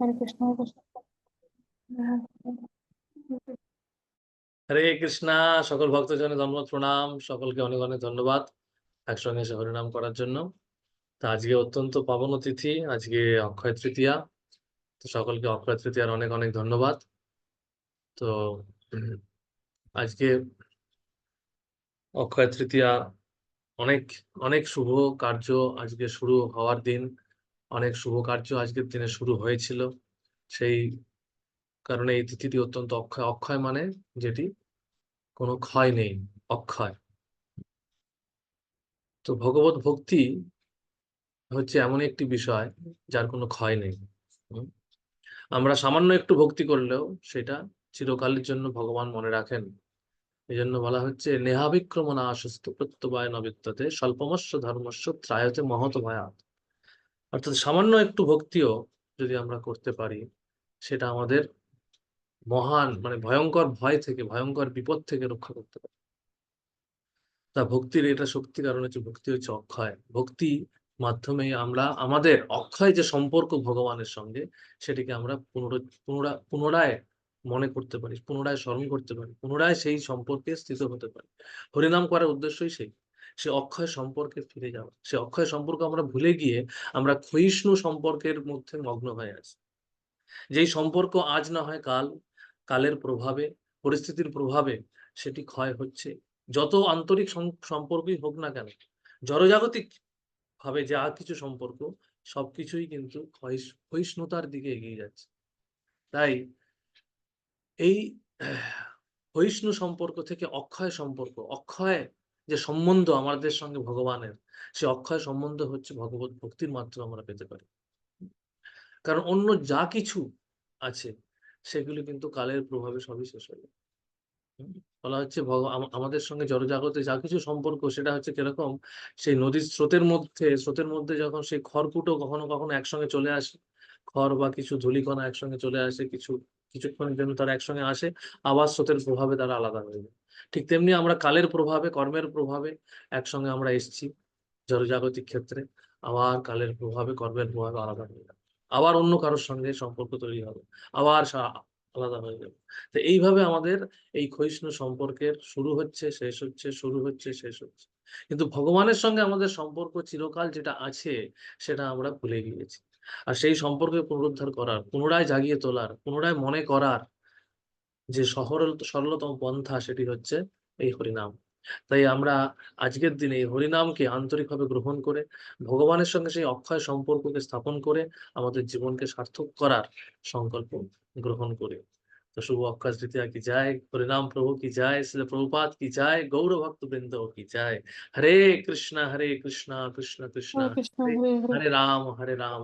হরে কৃষ্ণ হরে কৃষ্ণা সকল ভক্তজনের ধর্ম প্রণাম, সকলকে অনেক অনেক ধন্যবাদ একসঙ্গে এসে হরিনাম করার জন্য। তো আজকে অত্যন্ত পাবন তিথি আজকে অক্ষয় তৃতীয়া। তো সকলকে অক্ষয় তৃতীয়ার অনেক অনেক ধন্যবাদ। তো আজকে অক্ষয় তৃতীয়া অনেক অনেক শুভ কার্য আজকে শুরু হওয়ার দিন। অনেক শুভ কার্য আজকের দিনে শুরু হয়েছিল। সেই কারণে এই তিথিটি অত্যন্ত অক্ষয় অক্ষয় মানে যেটি কোনো ক্ষয় নেই, অক্ষয়। তো ভগবত ভক্তি হচ্ছে এমন একটি বিষয় যার কোনো ক্ষয় নেই। আমরা সামান্য একটু ভক্তি করলেও সেটা চিরকালের জন্য ভগবান মনে রাখেন। এই জন্য বলা হচ্ছে নেহাবিক্রমণা আশস্ত প্রত্যবায় নবিত্যতে স্বল্পমস্য ধর্মস্য ত্রায়তে মহত ভয়াত অর্থাৎ সামান্য একটু ভক্তিও যদি আমরা করতে পারি, সেটা আমাদের মহান মানে ভয়ঙ্কর ভয় থেকে, ভয়ঙ্কর বিপদ থেকে রক্ষা করতে পারে। তা ভক্তির এটা শক্তি, কারণ হচ্ছে ভক্তি হচ্ছে অক্ষয়। ভক্তি মাধ্যমে আমরা, আমাদের অক্ষয় যে সম্পর্ক ভগবানের সঙ্গে, সেটিকে আমরা পুনর, পুনরা, পুনরায় মনে করতে পারি, পুনরায় স্মরণ করতে পারি, পুনরায় সেই সম্পর্কে স্থিত হতে পারি। হরিনাম করার উদ্দেশ্যই সেই। সে অক্ষয় সম্পর্কে ফিরে যাওয়া। সে অক্ষয় সম্পর্ক আমরা ভুলে গিয়ে আমরা ক্ষয়িষ্ণু সম্পর্কের মধ্যে মগ্ন হয়ে আছি। যেই সম্পর্ক আজ না হয় কাল, কালের প্রভাবে, পরিস্থিতির প্রভাবে সেটি ক্ষয় হচ্ছে। যত আন্তরিক সম- সম্পর্কই হোক না কেন, জড়জাগতিক ভাবে যা কিছু সম্পর্ক, সবকিছুই কিন্তু ক্ষয়িষ- ক্ষয়িষ্ণুতার দিকে এগিয়ে যাচ্ছে। তাই এই ক্ষয়িষ্ণু সম্পর্ক থেকে অক্ষয় সম্পর্ক, অক্ষয় যে সম্বন্ধ আমাদের সঙ্গে ভগবানের, সে অক্ষয় সম্বন্ধ হচ্ছে ভগবত ভক্তির মাধ্যমে আমরা পেতে পারি। কারণ অন্য যা কিছু আছে, সেগুলো কিন্তু কালের প্রভাবে সবই শেষ হয়ে যায়। বলা হচ্ছে আমাদের সঙ্গে জড়জাগতে যা কিছু সম্পর্ক, সেটা হচ্ছে কীরকম? সেই নদীর স্রোতের মধ্যে স্রোতের মধ্যে যখন সেই খড়কুটো কখনো কখনো একসঙ্গে চলে আসে, খড় বা কিছু ধূলিকণা একসঙ্গে চলে আসে, কিছু কিছুক্ষণের জন্য তারা একসঙ্গে আসে, আবার স্রোতের প্রভাবে তারা আলাদা হয়ে যায়। ঠিক তেমনি আমরা কালের প্রভাবে, কর্মের প্রভাবে একসঙ্গে আমরা এসেছি জড়জাগতিক ক্ষেত্রে। আবার কালের প্রভাবে, কর্মের প্রভাবে আলাদা হয়ে যাবে। আবার অন্য কারোর সঙ্গে সম্পর্ক তৈরি হবে। আবার আলাদা হয়ে যাবে। তো এইভাবে আমাদের এই ক্ষয়িষ্ণু সম্পর্কের শুরু হচ্ছে, শেষ হচ্ছে, শুরু হচ্ছে, শেষ হচ্ছে। কিন্তু ভগবানের সঙ্গে আমাদের সম্পর্ক চিরকাল যেটা আছে, সেটা আমরা ভুলে গিয়েছি। আর সেই সম্পর্কে পুনরুদ্ধার করার, পুনরায় জাগিয়ে তোলার, পুনরায় মনে করার যে সহরল সরলতম পন্থা, সেটি হচ্ছে এই হরিনাম। তাই আমরা আজকের দিনে এই হরিনামকে আন্তরিকভাবে গ্রহণ করে, ভগবানের সঙ্গে সেই অক্ষয় সম্পর্ককে স্থাপন করে, আমাদের জীবনকে সার্থক করার সংকল্প গ্রহণ করে। তো শুভ অক্ষয় তৃতীয়া কি যায় হরিনাম প্রভু কি যায় শ্রী প্রভুপাত কি যায় গৌর ভক্ত বৃন্দ কি যায় হরে কৃষ্ণ হরে কৃষ্ণ কৃষ্ণ কৃষ্ণ হরে কৃষ্ণ হরে হরে হরে হরে রাম